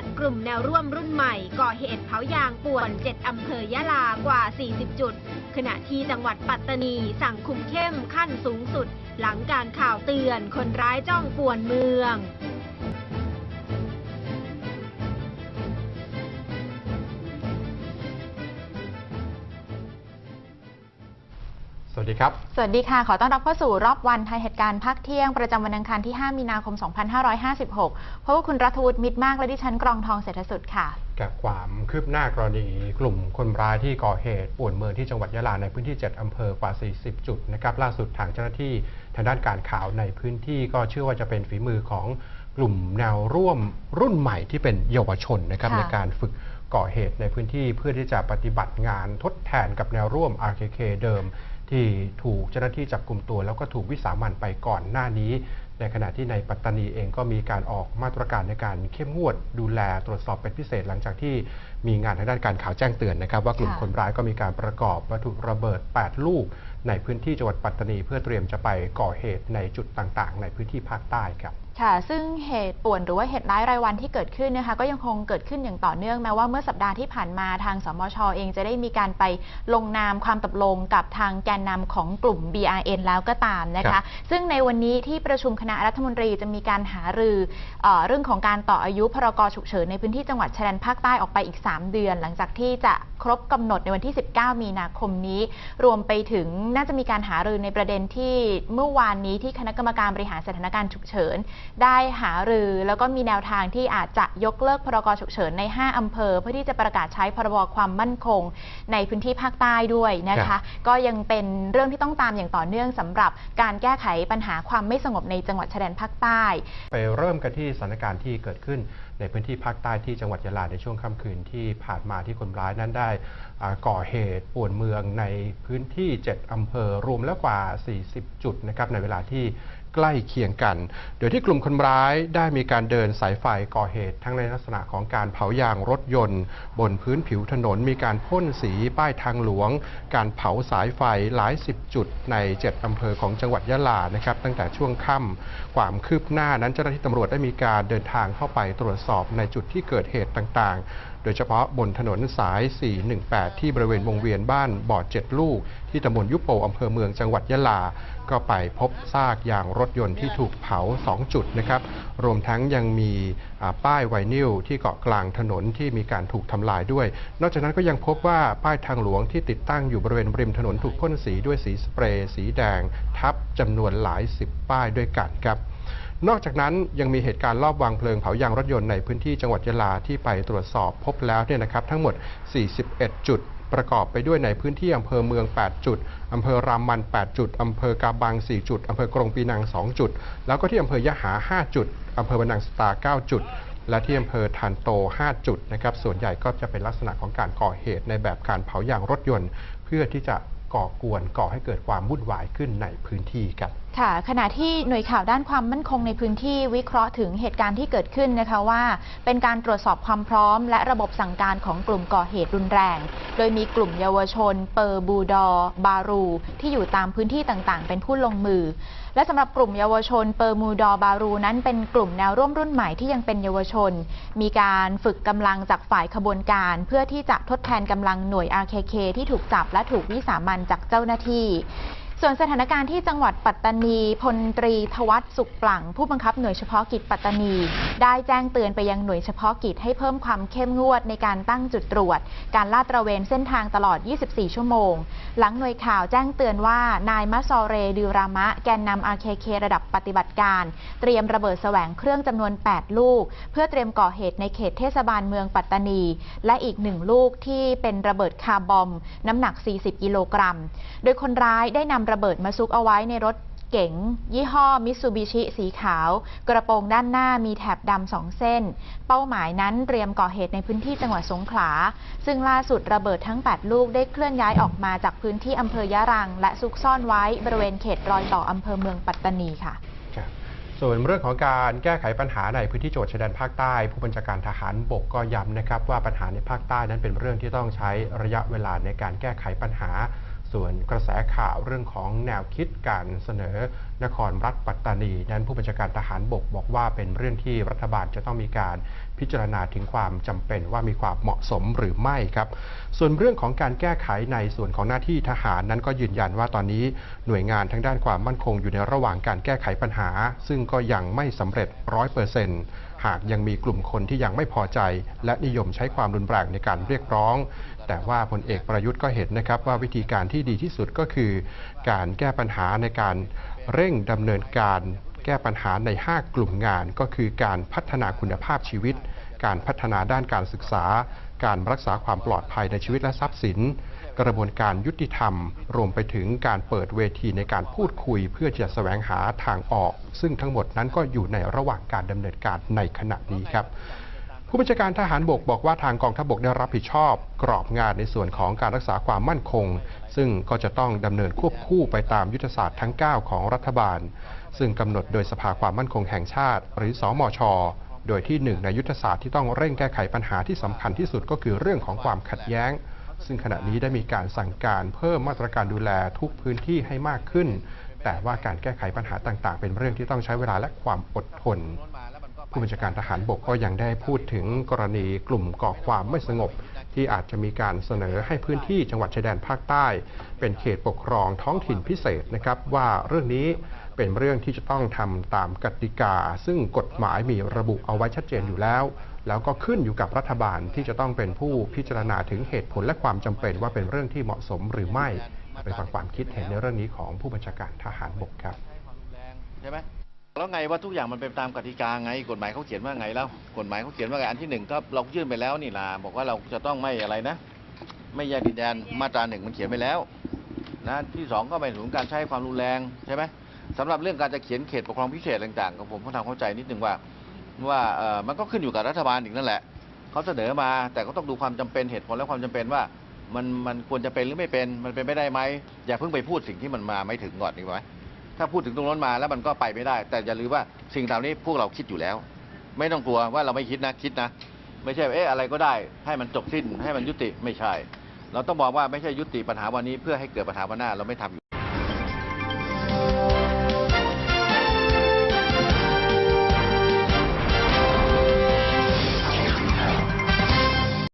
ติกลุ่มแนวร่วมรุ่นใหม่ก่อเหตุเผายางป่วน 7 อำเภอยะลากว่า 40 จุด ขณะที่จังหวัดปัตตานีสั่งคุมเข้มขั้นสูงสุด หลังการข่าวเตือนคนร้ายจ้องป่วนเมือง สวัสดีครับ สวัสดีค่ะ ขอต้อนรับเข้าสู่รอบวันไทยเหตุการณ์ภาคเที่ยง ประจำวันอังคารที่ 5 มีนาคม 2556 เพราะว่าคุณรัฐวุฒิมิตรมากและดิฉันกรองทองเศรษฐสุดค่ะ กับความคืบหน้ากรณีกลุ่มคนร้ายที่ก่อเหตุป่วนเมืองที่จังหวัดยะลาในพื้นที่ 7 อำเภอกว่า 40 จุดนะครับ ล่าสุดทางเจ้าหน้าที่ทางด้านการข่าวในพื้นที่ก็เชื่อว่าจะเป็นฝีมือของกลุ่มแนวร่วมรุ่นใหม่ที่เป็นเยาวชนนะครับค่ะในการฝึกก่อเหตุในพื้นที่เพื่อที่จะปฏิบัติงานทดแทนกับแนวร่วม RKK เดิม ที่ถูกเจ้าหน้าที่จับกลุ่มตัว แล้วก็ถูกวิสามันไปก่อนหน้านี้ ในขณะที่ในปัตตานีเองก็มีการออกมาตรการในการเข้มงวดดูแลตรวจสอบเป็นพิเศษหลังจากที่มีงานทางด้านการข่าวแจ้งเตือนนะครับ ว่ากลุ่มคนร้ายก็มีการประกอบวัตถุระเบิด 8 ลูก ในพื้นที่จังหวัดปัตตานี เพื่อเตรียมจะไปก่อเหตุในจุดต่างๆ ในพื้นที่ภาคใต้ครับ ค่ะ ซึ่งเหตุป่วนหรือว่าเหตุร้ายรายวันที่เกิดขึ้นนะคะก็ยังคงเกิดขึ้นอย่างต่อเนื่องแม้ว่าเมื่อสัปดาห์ที่ผ่านมาทางสมชเองจะได้มีการไปลงนามความตกลงกับทางแกนนำของกลุ่ม BRN แล้วก็ตามนะครัคะบซึ่งในวันนี้ที่ประชุมคณะรัฐมนตรีจะมีการหารือเออเรื่องของการต่ออายุพรกฉุกเฉินในพื้นที่จังหวัดชายแดนภาคใต้ออกไปอีก 3 เดือน หลังจากที่จะครบกำหนดในวันที่ 19 มีนาคมนี้ รวมไปถึงน่าจะมีการหารือในประเด็นที่เมื่อวานนี้ที่คณะกรรมการบริหารสถานการณ์ฉุกเฉินได้หารือ แล้วก็มีแนวทางที่อาจจะยกเลิกพรกฉุกเฉินใน 5 อำเภอ เพื่อที่จะประกาศใช้พรบความมั่นคงในพื้นที่ภาคใต้ด้วยนะครัคะบก็ยังเป็นเรื่องที่ต้องตามอย่างต่อเนื่องสำหรับการแก้ไขปัญหาความไม่สงบในจังหวัดชายแดนภาคใต้ ไปเริ่มกันที่สถานการณ์ที่เกิดขึ้นในพื้นที่ภาคใต้ที่จังหวัดยะลาในช่วงค่ำคืนที่ผ่านมาที่คนร้ายนั้นได้อ่าก่อเหตุป่วนเมืองในพื้นที่ 7 อำเภอรวมแล้วกว่า 40 จุดนะครับในเวลาที่ ใกล้เคียงกัน โดยที่กลุ่มคนร้ายได้มีการเดินสายไฟก่อเหตุ ทั้งในลักษณะของการเผายางรถยนต์ บนพื้นผิวถนน มีการพ่นสีป้ายทางหลวง การเผาสายไฟหลายสิบจุดใน 7 อำเภอของจังหวัดยะลานะครับตั้งแต่ช่วงค่ำความคืบหน้านั้นเจ้าหน้าที่ตำรวจได้มีการเดินทางเข้าไปตรวจสอบในจุดที่เกิดเหตุต่างๆ โดยเฉพาะบนถนนสาย 418 ที่บริเวณวงเวียนบ้านบ่อเจ็ดลูก ที่ตำบลยุโปอำเภอเมืองจังหวัดยะลา ก็ไปพบซากยางรรถยนต์ที่ถูกเผา 2 จุดนะครับ รวมทั้งยังมีป้ายไวนิลที่เกาะกลางถนนที่มีการถูกทำลายด้วย นอกจากนั้นก็ยังพบว่าป้ายทางหลวงที่ติดตั้งอยู่บริเวณริมถนนถูกพ่นสีด้วยสีสเปรย์สีแดง ทับจำนวนหลายสิบป้ายด้วยกันครับนอกจากนั้นยังมีเหตุการณ์ลอบวางเพลิงเผายางรถยนต์ในพื้นที่จังหวัดยะลาที่ไปตรวจสอบพบแล้วเนี่ยนะครับทั้งหมด 41 จุด ประกอบไปด้วยในพื้นที่อำเภอเมือง 8 จุด อำเภอรามัน 8 จุด อำเภอกาบัง 4 จุด อำเภอกรงปีนัง 2 จุด แล้วก็ที่อำเภอยะหา 5 จุด อำเภอบรรนังสตา 9 จุด และที่อำเภอทานโต 5 จุดนะครับ ส่วนใหญ่ก็จะเป็นลักษณะของการก่อเหตุในแบบการเผายางรถยนต์ เพื่อที่จะก่อกวนก่อให้เกิดความวุ่นวายขึ้นในพื้นที่ครับ ค่ะขณะที่หน่วยข่าวด้านความมั่นคงในพื้นที่วิเคราะห์ถึงเหตุการณ์ที่เกิดขึ้นนะคะว่า เป็นการตรวจสอบความพร้อม และระบบสั่งการของกลุ่มก่อเหตุรุนแรง โดยมีกลุ่มเยาวชน เปอร์บูดอ์บารู ที่อยู่ตามพื้นที่ต่างๆ เป็นผู้ลงมือ และสำหรับกลุ่มเยาวชน เปอร์มูดอ์บารูนั้นเป็นกลุ่มแนวร่วมรุ่นใหม่ที่ยังเป็นเยาวชน มีการฝึกกำลังจากฝ่ายขบวนการ เพื่อที่จะทดแทนกำลังหน่วย RKK ที่ถูกจับและถูกวิสามันจากเจ้าหน้าที่ ส่วนสถานการณ์ที่จังหวัดปัตตานีพลตรีทวัฒสุขปลังผู้บังคับหน่วยเฉพาะกิจปัตตานี ได้แจ้งเตือนไปยังหน่วยเฉพาะกิจให้เพิ่มความเข้มงวดในการตั้งจุดตรวจ การลาดตระเวนเส้นทางตลอด 24 ชั่วโมง หลังหน่วยข่าวแจ้งเตือนว่านายมะซอเรดิรามะ แกนนำ RKK ระดับปฏิบัติการ เตรียมระเบิดแสวงเครื่องจำนวน 8 ลูก เพื่อเตรียมก่อเหตุในเขตเทศบาลเมืองปัตตานี และอีกหนึ่งลูกที่เป็นระเบิดคาร์บอม น้ำหนัก 40 กิโลกรัม โดยคนร้ายได้นำระเบิดมาซุกเอาไว้ในรถเก๋งยี่ห้อมิตซูบิชิสีขาว กระโปรงด้านหน้ามีแถบดำสองเส้น เป้าหมายนั้นเตรียมก่อเหตุในพื้นที่จังหวัดสงขลา ซึ่งล่าสุดระเบิดทั้ง 8 ลูกได้เคลื่อนย้ายออกมาจากพื้นที่อำเภอยะรัง และซุกซ่อนไว้บริเวณเขตรอยต่ออำเภอเมืองปัตตานีค่ะส่วนเรื่องของการแก้ไขปัญหาในพื้นที่โจทย์ชายแดนภาคใต้ ผู้บัญชาการทหารบกก็ย้ำนะครับว่าปัญหาในภาคใต้นั้นเป็นเรื่องที่ต้องใช้ระยะเวลาในการแก้ไขปัญหา ส่วนกระแสข่าวเรื่องของแนวคิดการเสนอนครรัฐปัตตานี นั้นผู้บัญชาการทหารบกบอกว่าเป็นเรื่องที่รัฐบาลจะต้องมีการพิจารณาถึงความจำเป็นว่ามีความเหมาะสมหรือไม่ครับ ส่วนเรื่องของการแก้ไขในส่วนของหน้าที่ทหารนั้นก็ยืนยันว่าตอนนี้หน่วยงานทางด้านความมั่นคงอยู่ในระหว่างการแก้ไขปัญหา ซึ่งก็ยังไม่สำเร็จร้อยเปอร์เซ็นต์ หากยังมีกลุ่มคนที่ยังไม่พอใจ และนิยมใช้ความรุนแรงในการเรียกร้อง แต่ว่าพลเอกประยุทธ์ก็เห็นนะครับว่าวิธีการที่ดีที่สุดก็คือ การแก้ปัญหาในการเร่งดำเนินการแก้ปัญหาใน 5 กลุ่มงาน ก็คือการพัฒนาคุณภาพชีวิต การพัฒนาด้านการศึกษา การรักษาความปลอดภัยในชีวิตและทรัพย์สิน กระบวนการยุติธรรม รวมไปถึงการเปิดเวทีในการพูดคุย เพื่อจะแสวงหาทางออก ซึ่งทั้งหมดนั้นก็อยู่ในระหว่างการดำเนินการในขณะนี้ครับผู้บัญชาการทหารบกบอกว่าทางกองทัพบกได้รับผิดชอบ กรอบงานในส่วนของการรักษาความมั่นคง ซึ่งก็จะต้องดำเนินควบคู่ไปตามยุทธศาสตร์ทั้ง 9 ของรัฐบาล ซึ่งกำหนดโดยสภาความมั่นคงแห่งชาติ หรือสอมชโดยที่หนึ่งในยุทธศาสตร์ที่ต้องเร่งแก้ไขปัญหาที่สำคัญที่สุดก็คือเรื่องของความขัดแย้ง ซึ่งขณะนี้ได้มีการสั่งการเพิ่มมาตรการดูแลทุกพื้นที่ให้มากขึ้น แต่ว่าการแก้ไขปัญหาต่าง ๆ เป็นเรื่องที่ต้องใช้เวลาและความอดทน ผู้บัญชาการทหารบกก็ยังได้พูดถึงกรณีกลุ่มก่อความไม่สงบ ที่อาจจะมีการเสนอให้พื้นที่จังหวัดชายแดนภาคใต้ เป็นเขตปกครองท้องถิ่นพิเศษนะครับ ว่าเรื่องนี้เป็นเรื่องที่จะต้องทำตามกติกา ซึ่งกฎหมายมีระบุเอาไว้ชัดเจนอยู่แล้ว แล้วก็ขึ้นอยู่กับรัฐบาลที่จะต้องเป็นผู้พิจารณาถึงเหตุผลและความจำเป็นว่าเป็นเรื่องที่เหมาะสมหรือไม่ไปฟังความคิดเห็นในเรื่องนี้ของผู้บัญชาการทหารบกครับใช่ไหม แล้วไงว่าทุกอย่างมันเป็นตามกติกาไง กฎหมายเขาเขียนว่าไงแล้ว กฎหมายเขาเขียนว่าไงอันที่หนึ่งก็เรายื่นไปแล้วนี่ล่ะบอกว่าเราจะต้องไม่อะไรนะ ไม่แยกดินแดนมาตราหนึ่งมันเขียนไปแล้วนะที่สองก็ไปถึงการใช้ความรุนแรงใช่ไหมสำหรับเรื่องการจะเขียนเขตปกครองพิเศษต่างๆก็ผมก็ทำเข้าใจนิดนึงว่าว่าเออมันก็ขึ้นอยู่กับรัฐบาลอีกนั่นแหละเขาเสนอมาแต่ก็ต้องดูความจำเป็นเหตุผลและความจำเป็นว่ามันมันควรจะเป็นหรือไม่เป็นมันเป็นไม่ได้ไหมอย่าเพิ่งไปพูดสิ่งที่มันมาไม่ถึงก่อนดีกว่า ถ้าพูดถึงตรงนั้นมาแล้วมันก็ไปไม่ได้ แต่อย่าลืมว่าสิ่งเหล่านี้พวกเราคิดอยู่แล้ว ไม่ต้องกลัวว่าเราไม่คิดนะคิดนะ ไม่ใช่เอ๊ะอะไรก็ได้ ให้มันจบสิ้นให้มันยุติไม่ใช่ เราต้องบอกว่าไม่ใช่ยุติปัญหาวันนี้เพื่อให้เกิดปัญหาวันหน้าเราไม่ทำอยู่